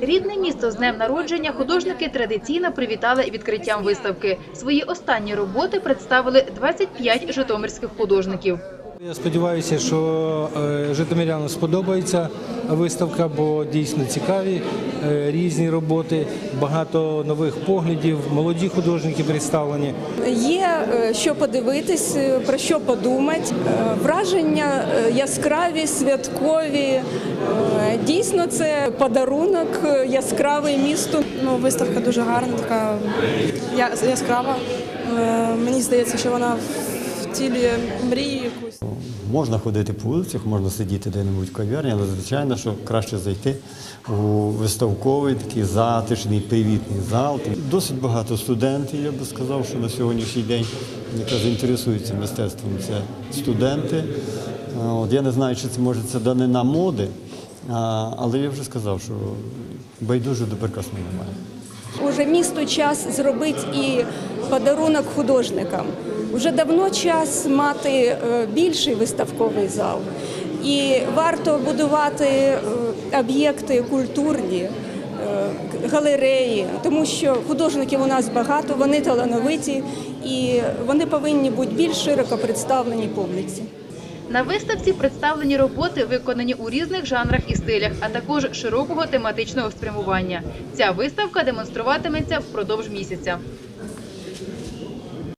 Рідне місто з днем народження художники традиційно привітали відкриттям виставки. Свої останні роботи представили 25 житомирських художників. Я сподіваюся, що е, житомирянам сподобається виставка, бо дійсно цікаві е, різні роботи, багато нових поглядів, молоді художники представлені. Є е, що подивитись, про що подумати. Враження яскраві, святкові. Дійсно, це подарунок яскравий місту. Ну, виставка дуже гарна, така яскрава. Мені здається, що вона втілює мрії якусь. Можна ходити по вулицях, можна сидіти де-небудь в кав'ярні, але звичайно, що краще зайти у виставковий такий затишний, привітний зал. Досить багато студентів, я би сказав, що на сьогоднішній день якраз інтересуються мистецтвом. Це студенти. От я не знаю, чи це може це данина моди, але я вже сказав, що байдуже до прекрасного немає. Уже місту час зробити і подарунок художникам. Уже давно час мати е, більший виставковий зал. І варто будувати е, об'єкти культурні, е, галереї, тому що художників у нас багато, вони талановиті і вони повинні бути більш широко представлені публіці. На виставці представлені роботи, виконані у різних жанрах і стилях, а також широкого тематичного спрямування. Ця виставка демонструватиметься впродовж місяця.